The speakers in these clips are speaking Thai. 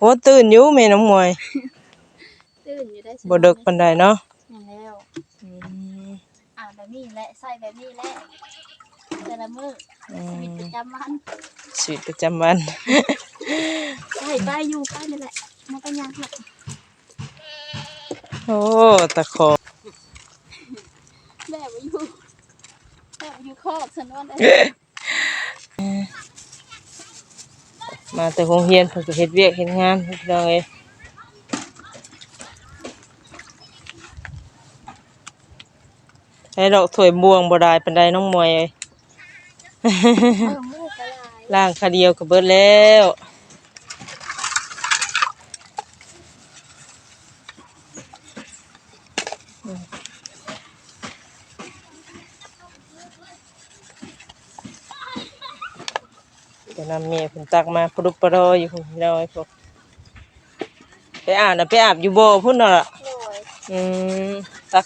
โอ้ตื่นอยู่แม่น้องมวยตื่นอยู่ได้บ่ดึกปานใดเนาะอย่างแล้วอืมอ่านแบบนี้แหละใส่แบบนี้แหละแต่ละมื้ออืชีวิตมประจำวันชีวิตประจำวันใส่ไปอยู่ไปนี่แหละมันก็ยากหรอกโอ้ตะขอแม่บ่อยู่แม่บ่อยู่คอกฉันว่าได้ มาแต่โรงเรียนเพิ่นก็เฮ็ดเวียกเฮ็ดงานพี่น้องเอ้ยให้ดอกถ้วยบวงบ่ได้ปานใดน้องมวยเอ้ยเออมูกกะลายล่างคาเดียวก็เบิดแล้ว นำเมียเพิ่นตักมาปรุบปรออยู่พุ่นพี่น้องเอ้ยพวกไปอาบน่ะไปอาบอยู่โบพุ่นน่ะล่ะอืมตัก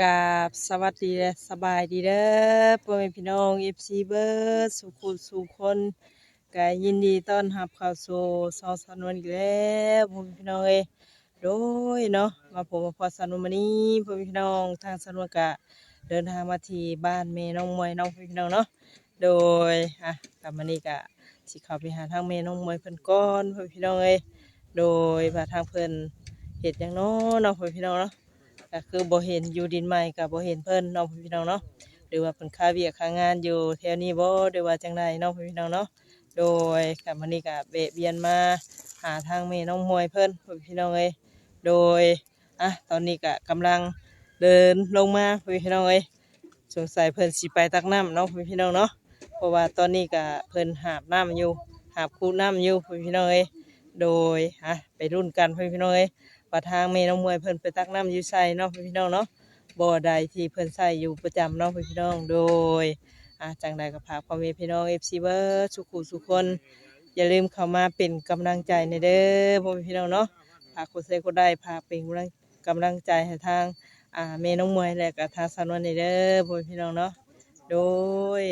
กับสวัสดีและสบายดีเด้อพ่อแม่พี่น้อง FC เบิร์ดสุขุสุขคน ก็ยินดีต้อนรับเข้าสู่ซอสนวนอีกแล้วพ่อพี่น้องเอ้ยโดยเนาะมาผมมาพอสนวนมานี้พ่อพี่น้องทางสนวนกะเดินทางมาที่บ้านเมน้องมวยน้องพี่น้องเนาะโดยอะกลับมานี่กะสิเข้าไปหาทางเมน้องมวยเพิ่นก่อนพ่อพี่น้องเอ้ยโดยว่าทางเพิ่นเฮ็ดหยังเนาะน้องเพื่อนพี่น้องเนาะก็คือบ่เห็นอยู่ดินใหม่ก็บ่เห็นเพิ่นน้องพี่น้องเนาะหรือว่าเพิ่นค้าเวียค้างานอยู่แถวนี้บ่หรือว่าจังไดน้องพมพี่น้องเนาะ โดยกับมานี่กะเบะเบียนมาหาทางเมน้องมวยเพิ่นเพื่อนพี่น้องเอ้ยโดยอะตอนนี้ก็กำลังเดินลงมาพี่พี่น้องเอ้ยสงสัยเพิ่นสิไปตักน้ำเนาะพี่น้องเนาะเพราะว่าตอนนี้ก็เพิ่นหาบน้ำอยู่หาบคูน้ำอยู่พี่น้องเอ้ยโดยฮะไปรุ่นกันพี่น้องเอ้ยว่าทางเมน้องมวยเพิ่นไปตักน้ำอยู่ใส่เนาะพี่น้องเนาะบ่อใดที่เพิ่นใส่อยู่ประจำเนาะพี่น้องโดย อะจังใดก็พาพ่อแม่พี่น้อง FC เบิร์สุขุสุคน อย่าลืมเข้ามาเป็นกำลังใจในเด้อพ่อแม่พี่น้องเนาะพาคนเซก็ได้พาเป็นกำลังกำลังใจให้ทางอ่าเมน้องมวยและกับทางสานวนนี่เด้อพ่อพี่น้องเนาะโดย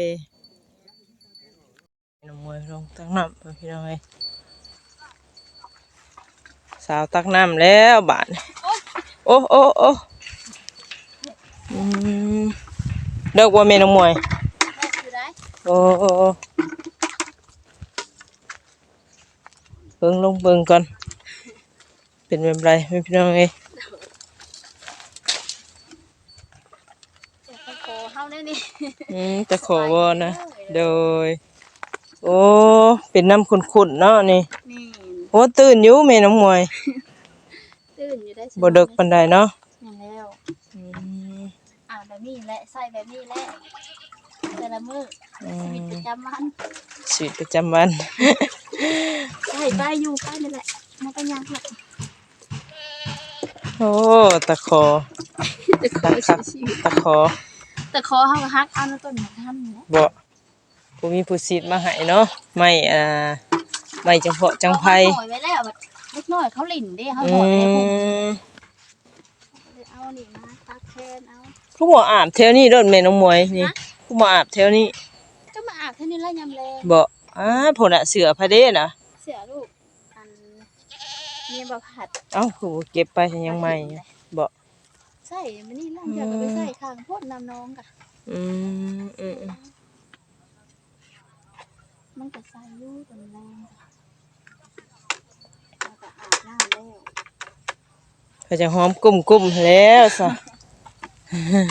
น้องมวยลงตักน้ำพ่อพี่น้องเอ้ยสาวตักน้ำแล้วบาดนี้โอ้โอ้โอ้อืมเด็กว่าเมน้องมวย โอ้โอ้โอ้เบิ่งลงเบิ่งก่อน เป็นแบบไรพ่อพี่น้องเอ้ยเดี๋ยวเขาขอเฮาได้นี่อืมจะขอบอนะ โดย โอ้ เป็นน้ำขุ่นๆเนาะนี่ นี่โอ้ตื่นอยู่แม่น้องมวย ตื่นอยู่ได้บ่ดึกปานใดเนาะอย่างแล้ว อืมอ่านแบบนี้แหละใส่แบบนี้แหละ แต่ละมื้ออืชีวิตมประจำวันชีวิตประจำวันใส่ไปอยู่ไปนี่แหละมันก็ยากหรอกโอ้ตะขอแต่ขอตะครับชีวิตตะขอแต่ขอเฮาก็ฮักเอาในต้นของท่านนี่แหละบ่ผู้มีผู้สิทธิ์มาให้เนาะไม่อ่าไม่จังเพาะจังไผเอาหอยไว้แล้วแบบเล็กน้อยเขาหลิ่นเด้เขาอืหอยไว้พุ่มมเอานี่มาตักแทนเอาผู้บ่อาบแถวนี้เด้อแม่น้องมวยนี่ ฮะผู้บ่อาบแถวนี้ก็มาอาบเท่านี้แล้วยำแรงบ่อ้าพุ่นน่ะเสือพะเด้น่ะ เสียลูกอันเมียบ่ผัดเอ้าผู้เก็บไปยังใหม่บ่ใส่มันนี่ล่างเดียวก็ไปใส่ข้างโพดน้ำน้องกะอืมอืมอืมมันก็ใส่อยู่ตอนแรงกะแล้วก็อาบน้ำแล้วก็จะหอมกุ้มกุ้มๆแล้วซะคือ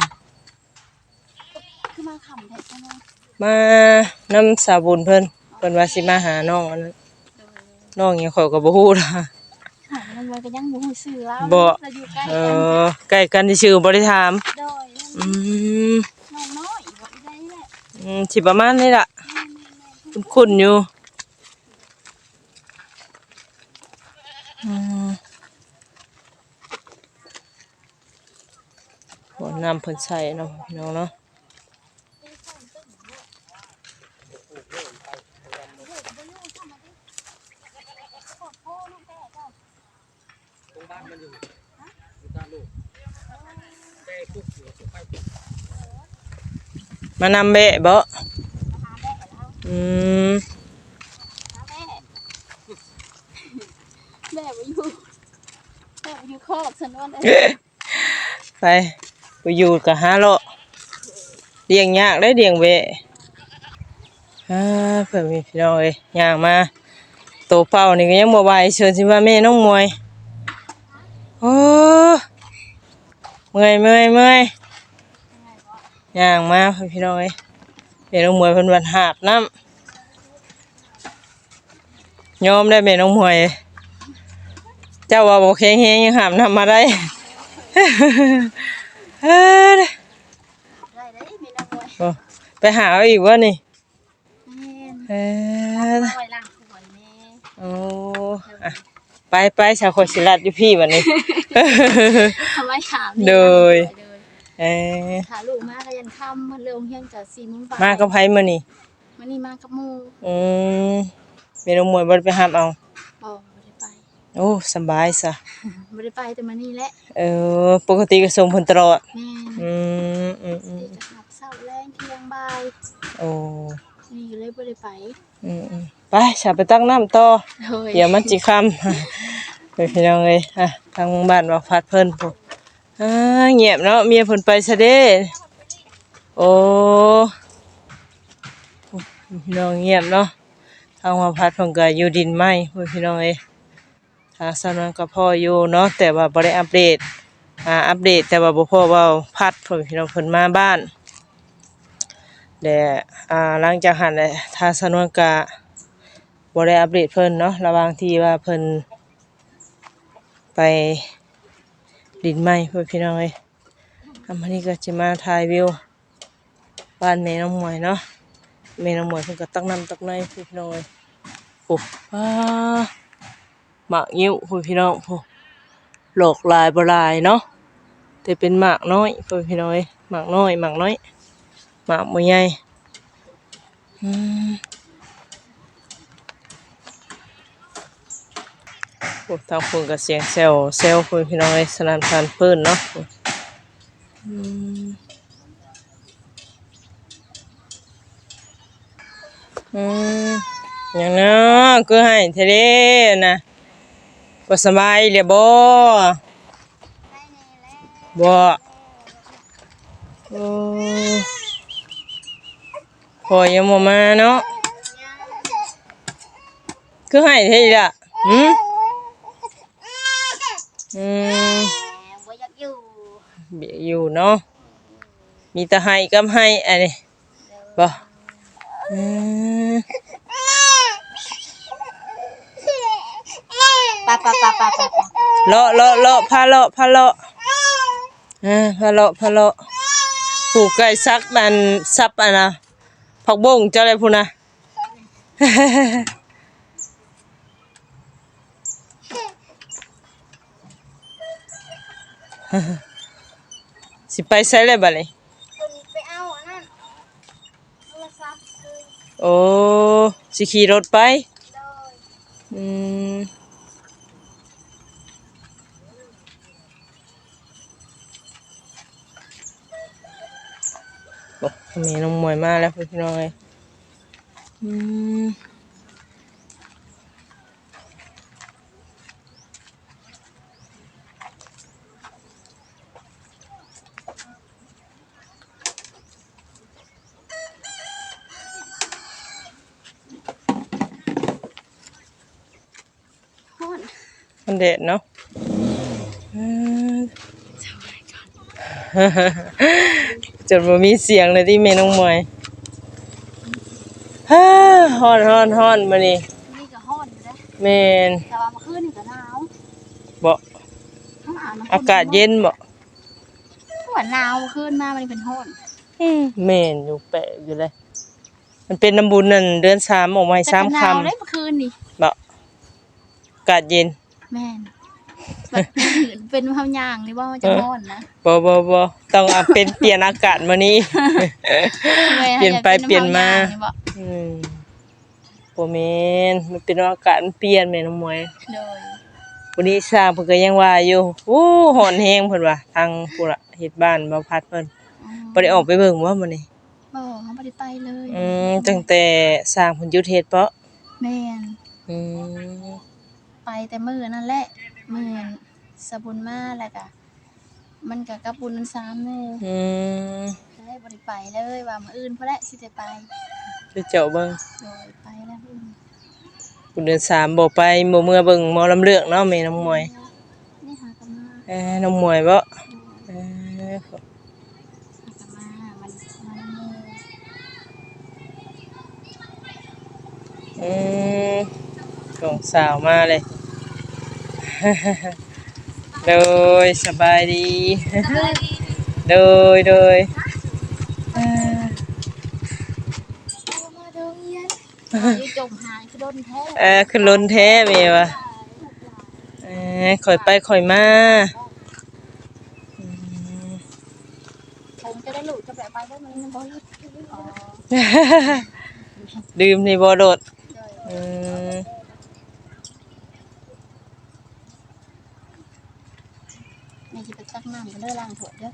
มาขำแท้ใช่ไหมมาน้ำสาบุญเพิ่นเพิ่นว่าสิมาหาน้องอันนั้นโดยน้องยังขอยก็บ่ฮู้ล่ะหามันไว้ก็ยังบ่ฮู้ชื่อแล้วบ่เราอยู่ใกล้เอกันอใกล้กันที่ชื่อบ่ได้ถามโดยอืมน้องน้อยบ่ได้แหละอืมสิประมาณนี้ล่ะ คุ้นๆอยู่อืมโหน้ำเพิ่นใส่เนาะพี่น้องเนาะ มานำเบะบ่มาหาแม่แล้วอืมหาแม่แม่บ่อยู่แม่บ่อยู่คอกฉันว่าเลยไปไปอยู่กับหาเลาะเลี้ยงยากได้เลี้ยงเบะอ่าเพิ่นมีพี่น้องเอ้ยย่างมาโตเป้านี่ก็ยังบ่ไหวเชิญสิว่าแม่น้องมวยโอ้เมื่อยเมื่อยเมื่อย ย่างมาเพิ่นพี่น้องเอ้ยแม่น้องมวยเพิ่นวันหาบน้ำยอมได้แม่น้องมวย เจ้าว่าบ่แข็งแฮงยังหามน้ำมาได้เอ้ยได้ได้มีนักมวยโอ้ไปหาเอาอีกว่านี่แม่นเอ้ยเอาไว้ล้างถ้วยแม่โอ้อะไปไปชาวโคชิลัดอยู่พี่วันนี้ทำไว้ถามโดย เอ้ยถาลูกมาก็ยันค่ำมันเร็วเฮียงจะ4:00นบ่ายมากับไผมื้อนี่มันนี่มากับหมู่อืมแม่น้องมวยบ่ได้ไปหามเอา บ่บ่ได้ไปโอ้สำบายซะบ่ได้ไปแต่มานี่แหละเออปกติก็ส่งเพิ่นตลอดแม่นอืมอืมอืมจะหับเช้าแรงเที่ยงบ่ายโอ้นี่ก็เลยบ่ได้ไปอืมอืมไปฉันไปตั้งน้ำต่อโดยเดี๋ยวมันจิค่ำไปพี่น้องเอ้ยอะทางบ้านว่าพัดเพิ่นพุ่น อ่าเงียบเนาะเมียเพิ่นไปซะเด้โอ้พี่น้องเงียบเนาะทางว่าพัดเพิ่นก็อยู่ดินไหมพุ่นพี่น้องเอ้ทางสำนักก็พ่ออยู่เนาะแต่ว่าบ่ได้อัปเดตอ่าอัปเดตแต่ว่าบ่พ่อว้าพัดพี่น้องเพิ่นมาบ้านแต่อ่าหลังจากหันแหละทางสนักก็บ่ได้อัปเดตเพิ่นเนาะระหว่างที่ว่าเพิ่นไป ดินไม้พ่อพี่น้องเอ้ยอันนี้ก็จะมาถ่ายวิวบ้านแม่น้องหมวยเนาะแม่น้องหมวยเพิ่นก็ตักน้ำตักในพ่อพี่น้องเอ้ยโอ้ว้าหมากยิ้วพ่อพี่น้องโอ้หลอกลายบลายเนาะแต่เป็นหมากน้อยพ่อพี่น้องเอ้ยหมากน้อยหมากน้อยหมากบ่ใหญ่อืม โอ้ทางคนกับเสียงเซลเซลคุยพี่น้องไอ้สนันพันปื้นเนาะอืมอืมอย่างนั้นก็ให้เทเดนะบ่สบายเดี๋ยบ่บ่โอ้พอยังบ่มาเนาะคือให้เทเดล่ะหืม อืมบ่อยากอยู่เบียอยู่เนาะมีแต่ให้กับให้อันนี้บ่อืมปะปะปะปะปะปะเลาะเลาะเลาะพาเลาะพาเลาะอ่าพาเลาะพาเลาะผูกไก่ซักมันซับอันนะผักบุ้งเจ้าอะไรพูนะ สิไปใส่เลยบัดนี้ไปเอาอันนั้นโทรศัพท์เลยโอ้สิขี่รถไปเลยอืมโอ้มีน้องมวยมาแล้วพี่น้องเอ้ยอืม มันเด็ดเนาะอืมจนบ่มีเสียงเลยที่เมน้องมวยฮ่าฮ้อนฮ้อนฮ้อนมานี่นี่ก็ฮ้อนอยู่นะแมนแต่ว่าเมื่อคืนนี่ก็หนาวบ่หนาวนะอากาศเย็นบ่หวานหนาวเมื่อคืนมามันเป็นฮ้อนอืมแม่นอยู่แปลกอยู่เลย มันเป็นน้ำบุญนั่นเดือนสามออกมาให้แต่สามก็หคนาวเลยเมื่อคืนนี่ำบ่อากาศเย็น แม่นแบบเป็นเฮาย่างนี่ว่ามันจะฮ้อนนะบ่บ่บ่ต้องเอาเป็นเปลี่ยนอากาศมานี้เปลี่ยนไปเปลี่ยนมาอืมบ่แม่นมันเป็นอากาศมันเปลี่ยนแม่น้องมวยเลยวันนี้สร้างเพิ่นก็ยังว่าอยู่โอ้หอนแฮงเพิ่นว่าทางผู้ละเฮ็ดบ้านบ่พัดเพิ่นบ่ได้ออกไปเบิ่งว่ามื้อนี้บ่เขาบ่ได้ไปเลยอืมตั้งแต่สร้างผลยุทธเฮ็ดเปาะแม่น อืม ไปแต่มื้อนั่นแหละมื้อสะบุญมาแล้วก็มันก็กับบุญมันซ้ำแม่อืมก็เลยบ่ได้ไปเลยว่ามื้ออื่นพุ่นแหละสิได้ไปคือเจ้าเบิ่งโดยไปแล้วอืมผู้เดือนสามบ่ไปบ่เมื่อเบิ่งหมอลำเลือกเนาะแม่น้องมวยนี่หากันมาเอ้อน้องมวยบ่เอ้อหากันมามันมันมือ อืม ของสาวมาเลย โดยสบายดี โดยโดยเอ่อเอามาโรงเรียนอยู่จมหายคือโดนแท้เออขึ้นล้นแท้แม่วะเออข่อยไปข่อยมาอืมผมจะได้หลุดจะแบบไปได้ไหมมันบ่หลุดอ๋อดื่มในบ่โดดโดยอืม แม่สิไปตั กน้ำกันเด้อล้างถ้วยเด้อ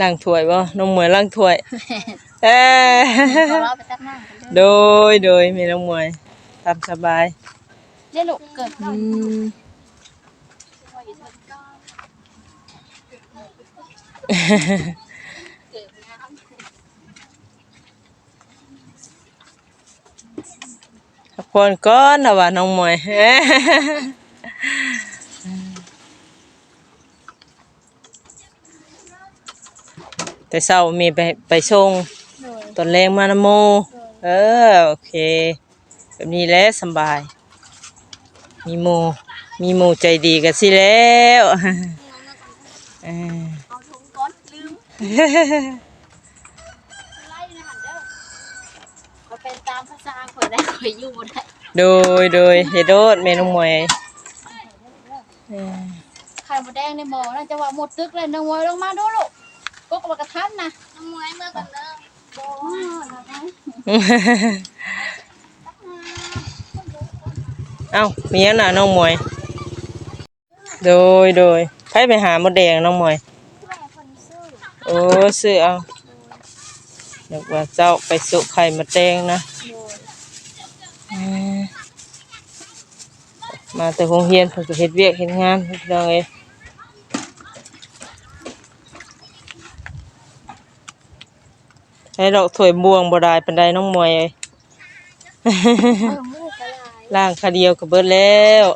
ล้างถ้วยบ่น้องมวยล้างถ้วย เออเขาเราไปตักน้ำกันเด้อโดยโดยแม่น้องมวยตามสบายเด้ลูกเกิดอืมเกิดน้ำพักผ่อนก่อนนะว่าน้องมวย แต่เช้ามีไปไปส่งโดยตอนแรงมานะโม เออโอเค แบบนี้แหละสำบาย มีโม มีโมใจดีกันสิแล้วเออเอาถุงก้อนลืมไล่นะหันเด้อเขาเป็นตามภาษาข่อยได้ข่อยอยู่บ่ได้โดยโดยเฮดโดดเมนูมวยเออไข่มดแดงในหม้อน่าจะว่าหมดตึกเลยน้องมวยลงมาดูลูก กกบักกระทันนะน้องมวยเมื่อกันเด้อบ่นะนะเอ้ามีหยังน่ะน้องมวย โดยโดยไปไปหามดแดงน้องมวย แม่คนซื้อโอ้ซื้อเอานึกว่าเจ้าไปสุไข่มดแดงนะโดยอืมมาแต่โรงเรียนเพิ่นก็เฮ็ดเวียกเฮ็ดงานพี่น้องเอ้ย ให้ดอกถ้วยบวงบ่ได้ปานใดน้องมวยเอ้ยเออมูกกระลายล่างคาเดียวก็เบิดแล้ว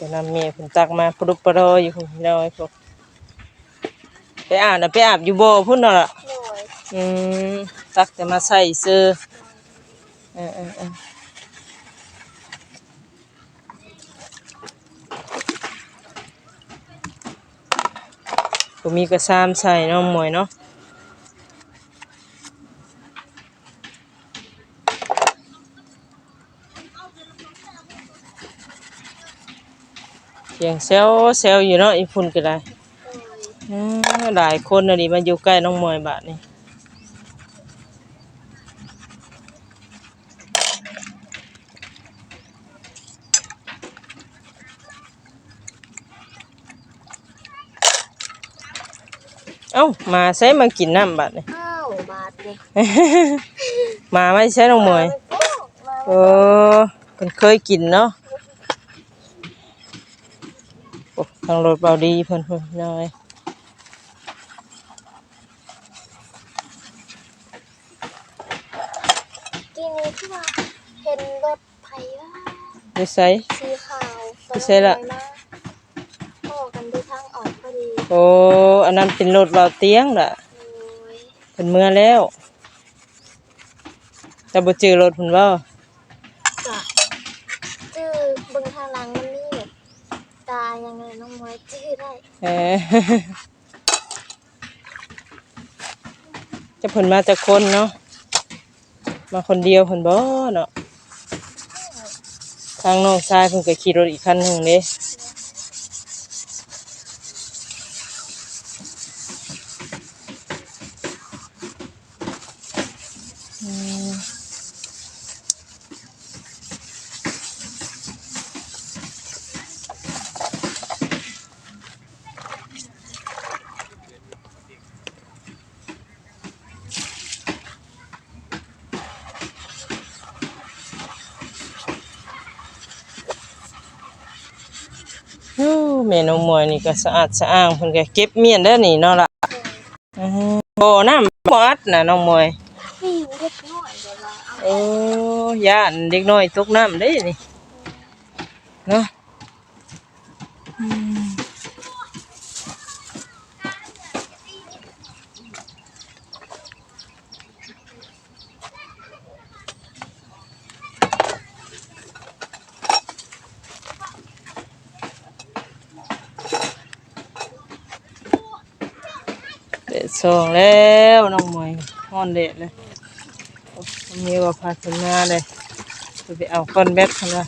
จะนำเมียเพิ่นตักมาปรุปรออยู่พุ่นพี่น้อยพวกไปอาบน่ะไปอาบอยู่บ่พุ่นน่ะล่ะ โดยอืม ตักแต่มาใส่เสื้อ เออเออเออก็มีกระซามใส่เนาะหมวยเนาะเสียงเซลเซลอยู่เนาะอีพุ่นก็ได้อืมหลายคนนะดิมาอยู่ใกล้น้องมวยบาดนี้ เอ้ามาใช้มากินน้ำบัดนี่ อ้าวบาทเด้มาไม่ใช่น้องมวยเออเพิ่นเคยกินเนาะโอ้ทางรถเบาดีเพิ่นเพิ่นน้อยกินนี้ที่ว่าเห็นรถไผว่านิสัยสีขาวไม่ใช่ละพ่ อดีโอ้อันนั้นเป็นรถเบาเตียงล่ะโอ้ยเพิ่นเมื่อแล้วแต่บ่เจอรถเพิ่นบ่จ้ะจื้อเบิ่งทางหลังมันมีแบบตายังไงน้องมวยจื้อได้เออจะเพิ่นมาจากคนเนาะมาคนเดียวเพิ่นบ่เนาะทางน้องชายเพิ่นก็ขี่รถอีกคันหนึงเด้ แม่น้องมวยนี่ก็สะอาดสะอ้างเพิ่นก็เก็บเมียนเด้อนี่เนาะล่ะอือฮึบ่น้ำบ่อัดน่ะน้องมวยนี่เล็กน้อยเดี๋ยวเราเอาโอ้ย่านเด็กน้อยตกน้ำเด้นี่เนาะ ดดสองแล้วน้องมวยฮ้อนเด็ดเลยมีว่าพาขึ้นมาเลยจะไปเอาก้อนแบตขึ้นมา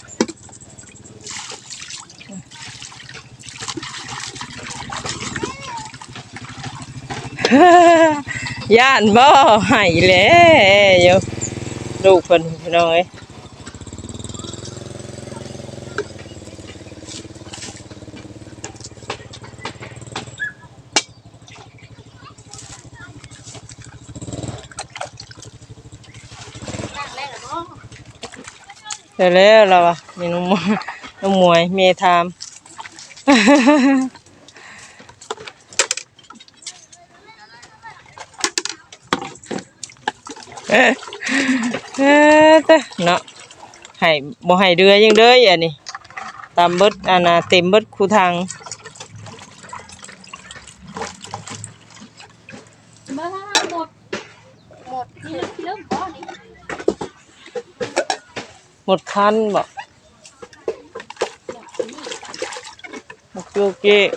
ย่านบ่ใหายแล้วลูกเพิ่นพี่น้อย เดี๋ยวแล้วเราอะมีน้องมวยน้องมวยเมทามเออเออเด้อเนาะให้บ่ให้เดือยังเด้ออันนี้ตามเบิดอันน่ะเต็มเบิดคูทาง มาหมด หมดนี่เริ่มก้อนนี่ หมดคันบ่หมดโยเกะ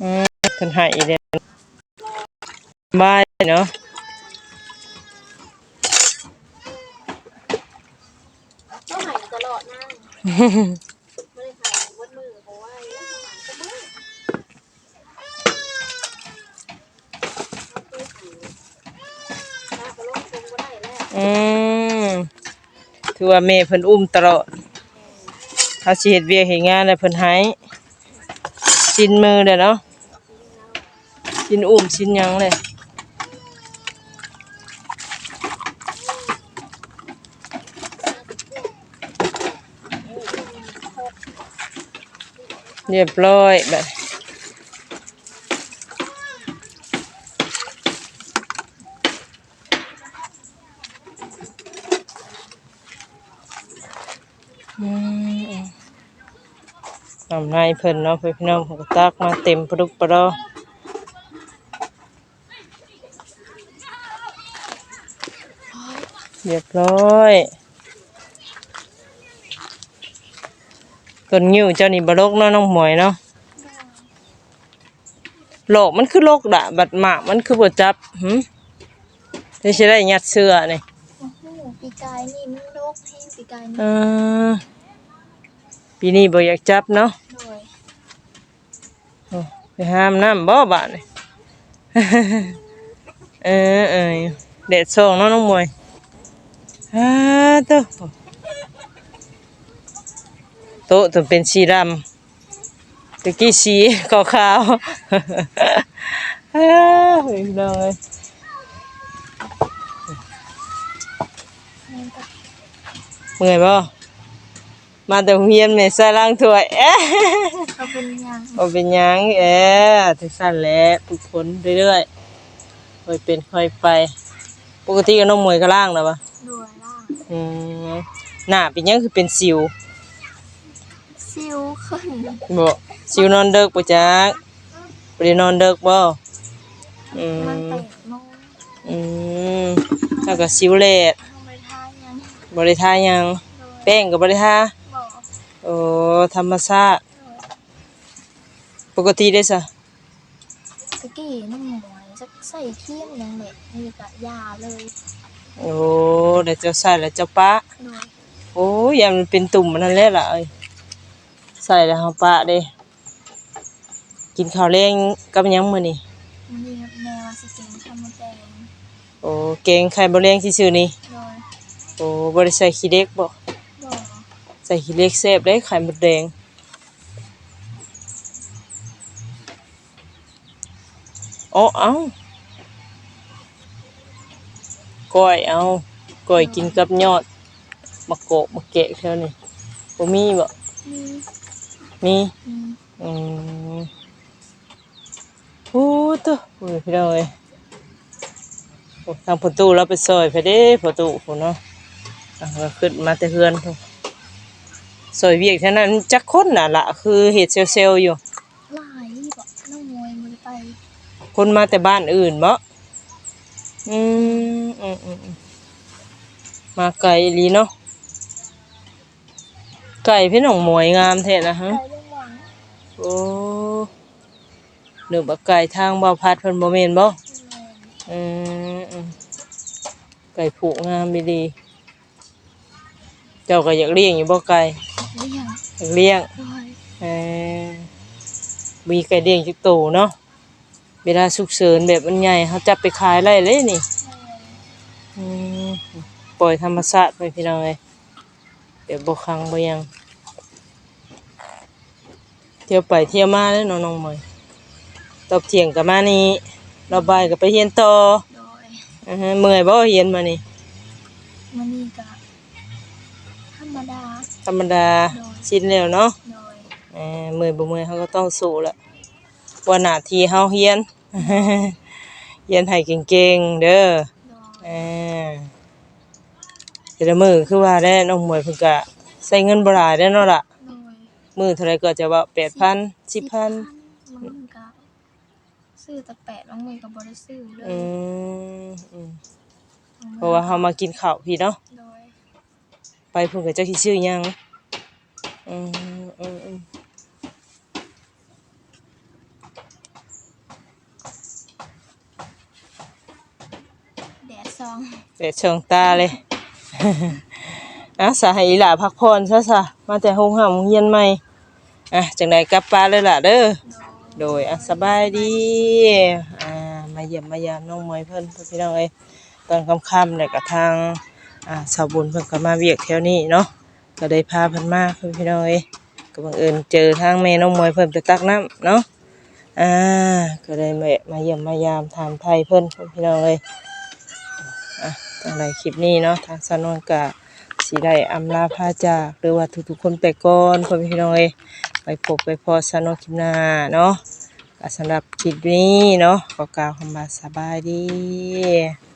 อืมเพิ่นให้เด้บายเนาะต้องหายตลอดนะไม่ได้หายวัดมือเพราะว่าเรื่องหายก็มือถ้าก็ลงคงก็ได้แล้ว อืม ถือว่าแม่เพิ่นอุ้มตลอดเขาสิเฮ็ดเวียกเฮ็ดงานแล้วเพิ่นให้ชินมือเด้อเนาะชินอุ้มชินหยังเลยเรียบร้อยแบบ อืม ทำนายเพิ่นเนาะเพื่อนพี่น้องผมก็ตักมาเต็มปลุกปลอเรียบร้อยต้นงิ้วเจ้านี่บลกเนาะน้องหมวยเนาะโลกมันคือโลกดะบัดหมากมันคือบ่จับหึได้สิได้ยัดเสื้อนี่โอ้โหปีกายนี่มันโรคแห้งปีกายนี่เออ ปีนี้บ่อยากจับเนาะโดยโอ้ไปห้ามน้ำบ่บาดนี่ เออเออเด็ดส่งเนาะน้องมวยฮ่าโตะโต๊ะต้องเป็นสีดำตะกี้สีขาวขาวๆฮ่าเฮ้ยน้องเอ้ยเมื่อยบ่ มาแต่โรงเรียนแม่ใส่ล้างถ้วยเอ๊ะเขาเป็นยังบ่เป็นหยังเอ๊ะถึงสั้นแหล้วฝึกฝนเรื่อยๆค่อยเป็นค่อยไป ปกติก็น้องมวยก็ล่างแล้วปะโดยล่างอืมหน้าเป็นหยังคือเป็นสิวซิวขึ้นบ่สิวนอนเดึกบ่จักบ่ได้นอนเดึกบ่อืมันมเตะโมงอืมแล้วก็สิวแลดทำไมทายังบ่ได้ทาหยัง โดยแป้งก็บ่ได้ทาบอก โอ้ธรรมชาติปกติได้ซะตะกี้น้ำหมวยจะใส่เขี้ยมยังเด็กนี่กะยาเลยโอ้เดี๋ยวเจ้าใส่แล้วเจ้าปะโดยโอ้ยยามมันเป็นตุ่มมันนั่นแหละล่ะเอ้ยใส่แล้วเฮาปะเด้กินข้าวแรงกับหยังมื้อนี้มันมีแนวสิเก่งทำมาแดงโอ้เก่งไข่บ่แรงซื่อๆนี่โดยโอ้บ่ได้ใส่ขี้เด็กบ่บอกใส่ขี้เล็กแซ่บได้ไข่มดแดงโอ้เอาก้อยเอาก้อยกินกับยอดมะโกะมะเกะแถวนี้บ่มีบ่มีมีอืมอืมโอ้ตัวโอ้ยพี่น้องเอ้ยโอ้ทางประตูเราไปซอยไปเด้ประตูพุ่นเนาะอะเราขึ้นมาแต่เฮือนพุ่น ซอยเวียกเท่านั้นจักคนน่ะล่ะคือเฮ็ดเซลล์อยู่ หลายบ่น้องมวยมันไปคนมาแต่บ้านอื่นบ่อืมอืมอืมอืมมาไกลอีหลีเนาะไก่พี่หนองหมวยงามแท้นะฮะ ไปเรื่องหวังโอ้หนึ่งบักไก่ทางบ่าวพัดเพิ่นบ่แม่นบ่อืมอืมไก่ผูกงามดีดี เจ้าก็อยากเลี้ยงอยู่บ่ไก่เรื่องอยากเลี้ยงโดยเออมีไก่เลี้ยงจักโตเนาะเวลาฉุกเฉินแบบมันใหญ่เขาจับไปขายได้เลยนี่อืมปล่อยธรรมชาติไปพี่น้องเอ้ยเดี๋ยวบ่คังบ่หยัง เที่ยวไปเที่ยวมาเด้อน้องน้องๆหมอยตอบเที่ยงก็มานี่รอบบ่ายก็ไปเรียนต่อโดยอือฮะเมื่อยบ่เรียนมานี่มันนี่ก็ธ รรมดา ธรรมดาโดยชินแล้วเนาะโดยเออเมื่อยบ่เมื่อยเขาก็ต้องสู้แหละว่าหน้าที่เฮาเฮียน เฮียนให้เก่งๆเด้อโดยเออแต่ละมื้อคือว่าได้น้องหมวยเพิ่นก็ใช้เงินบ่หลายได้อเนาะล่ะ โดยมื้อเท่าไรก็จะว่า8,000 10,000บางมือก็ซื้อแต่แปดบางมือก็บ่ได้ซื้อเลยอืมอืมเพราะว่าเฮามากินข้าวพี่เนาะโดย ไปเพิ่นก็จักสิซื้อหยังอืมอืมอืมแดดซองแต่เชิงตาเลย อะสาให้อีหล่าพักผ่อนซะซะมาแต่โรงหามโรงเรียนใหม่อะจังไดกลับปานเลยล่ะเด้อ โดยโดยอะสบายดี อ่า มาเยี่ยมมายามน้องมวยเพิ่นเพิ่นพี่น้องเอ้ยตอนค่ำๆเนี่ยก็ทาง อ่าสาวบุญเพิ่นก็มาเวียกแถวนี้เนาะก็ได้พาเพิ่นมาเพิ่นพี่น้องเอ้ยก็บังเอิญเจอทางแม่น้องมวยเพิ่นไปตักน้ำเนาะอ่าก็ได้แวะมาเยี่ยมมายามถามไทยเพิ่นเพิ่นพี่น้องเอ้ยอะจังไดคลิปนี้เนาะทางสนนกะสิได้อำลาพาจากหรือว่าทุกๆคนไปก่อนเพิ่นพี่น้องเอ้ยไปพบไปพอสนนคลิปหน้าเนาะสำหรับคลิปนี้เนาะขอกล่าวคำว่าสบายดี